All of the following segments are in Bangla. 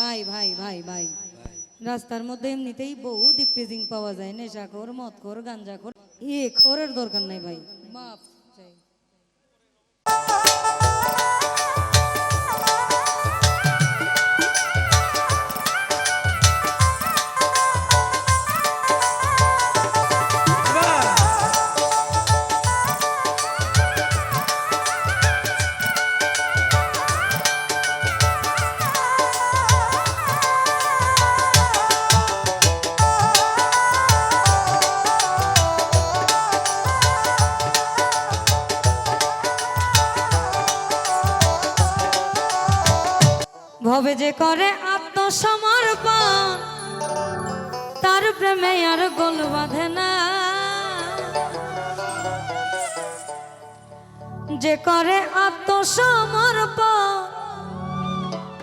ভাই ভাই ভাই ভাই। রাস্তার মধ্যে এমনিতেই বহু ডিপ্রেজিং পাওয়া যায় নেশাখোর মদখোর গাঞ্জাখোর এ খোরের দরকার নাই ভাই। মাফ। করে আত্মসমর্পণ। তার প্রেমে আর গোল বাঁধে না। যে করে আত্মসমর্পণ,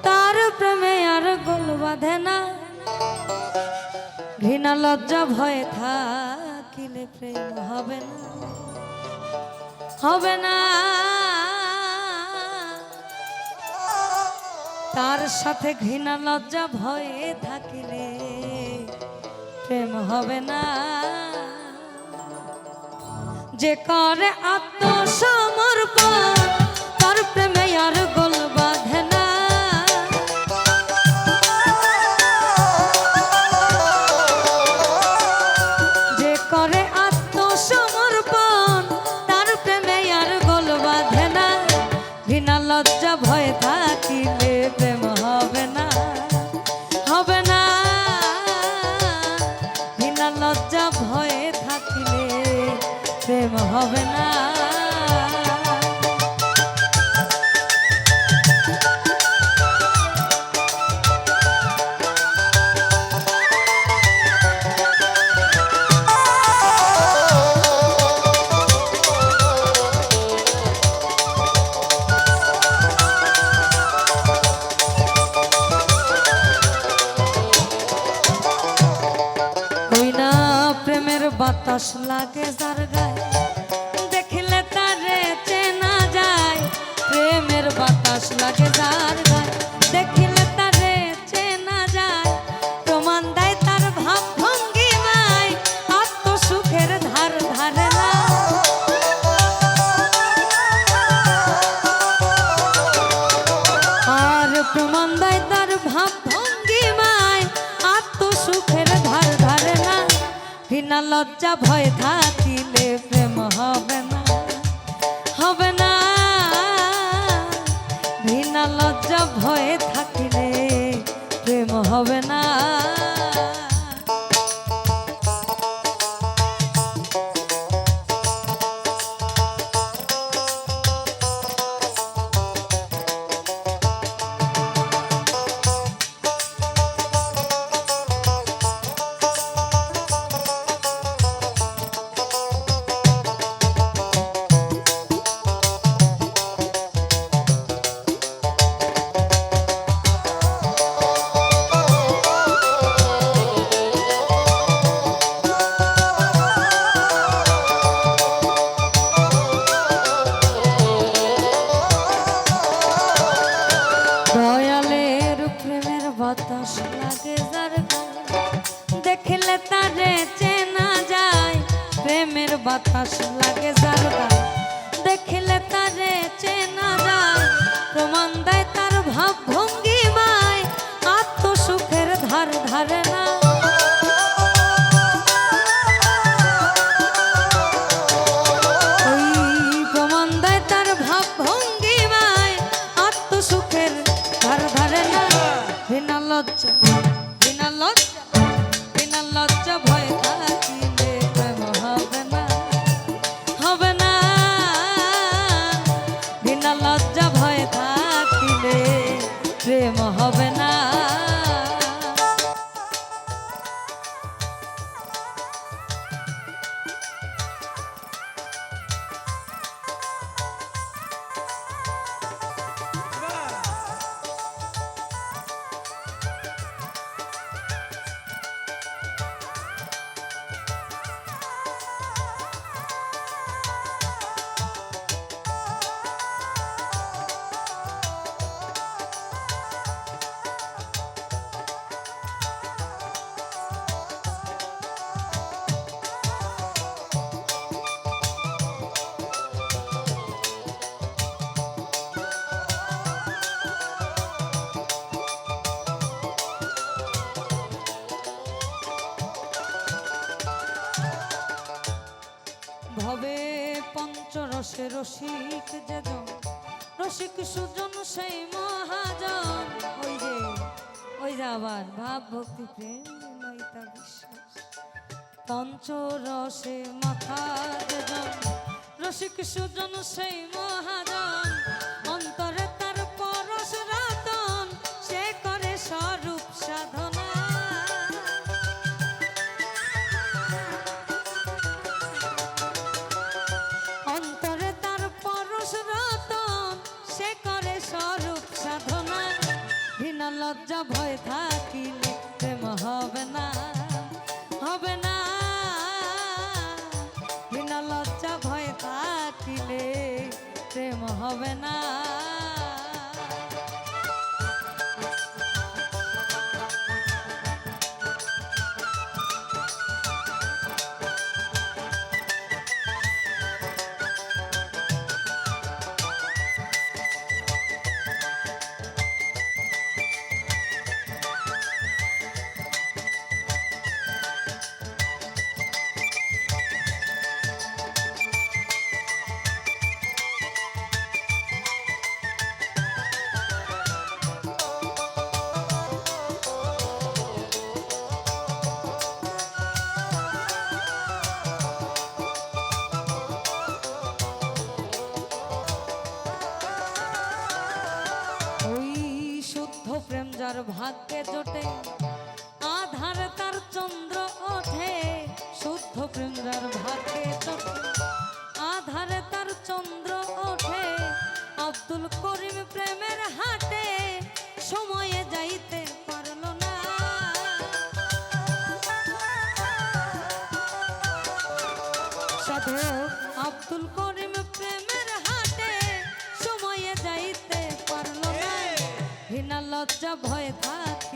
তার প্রেমে আর গোল বাঁধে না। ঘৃণা লজ্জা ভয়ে থাকিলে প্রেম হবে না। হবে না। তার সাথে ঘৃণা লজ্জা ভয়ে থাকিলে প্রেম হবে না। যে করে আত্মসমর্পণ তারে চেনা যায়। প্রেমের বাতাস লাগে যার। দেখলে তারে চেনা যায়। প্রমাণ দেয় তার ভাব ভঙ্গিমায় রসিক যেজন, রসিক সুজন সেই মহাজন। ওই যে ওই যে ভাব ভক্তি প্রেম নৈতা বিশ্বাস। পঞ্চরসে মাথা যেজন, রসিক সুজন সেই ভাগ্যে জোটে, আধার তার চন্দ্র ওঠে, শুদ্ধ বৃন্দার ভাগ্যে জোটে, আধার তার চন্দ্র ওঠে, আব্দুল করিম প্রেমের হাটে, সময়ে যাইতে লজ্জা ভয় থাক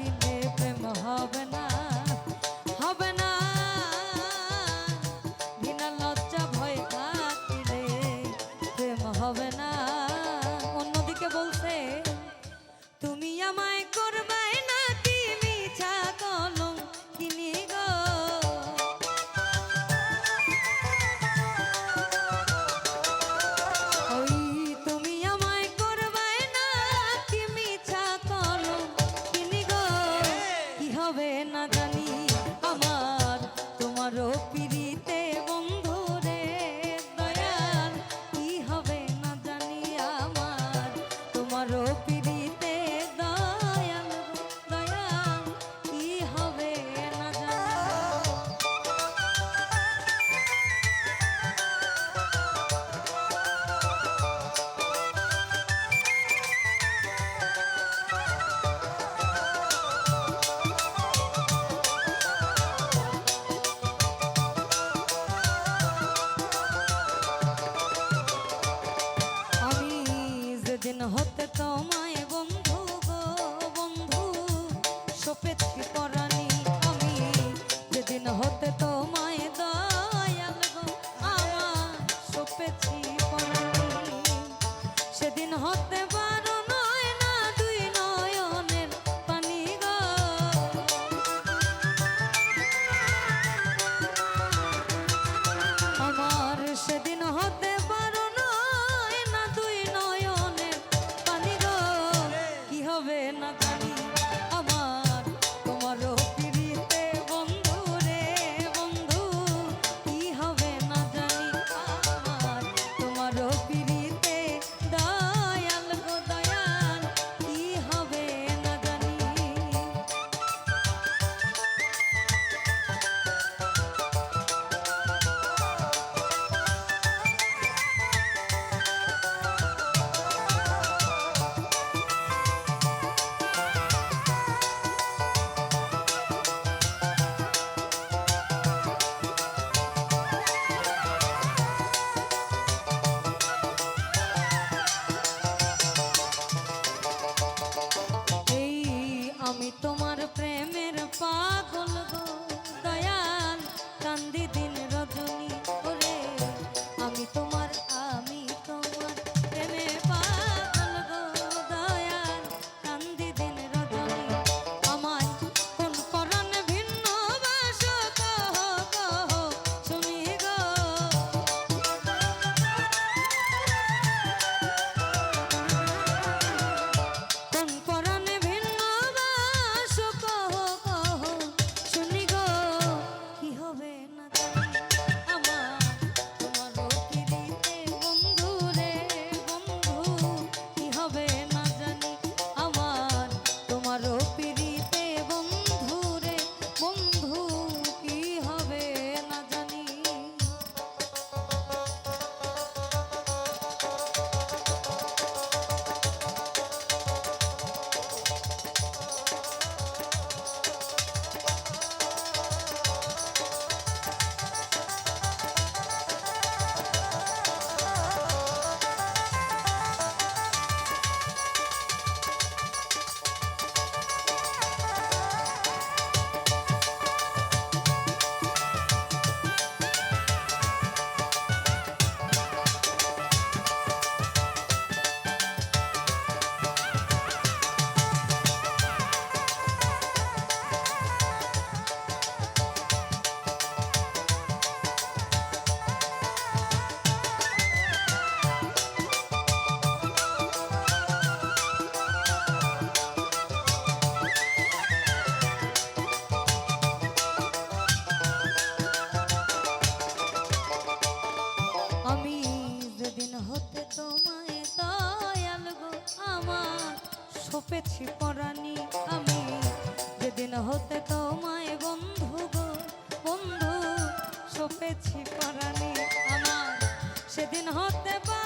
আমি তোমার পেতে তোমায় দয়াল গো আমার। সপেছি পরাণী আমি, যেদিন হতে তোমায় বন্ধু গো, বন্ধু, সপেছি পরাণী আমার। সেদিন হতে পারে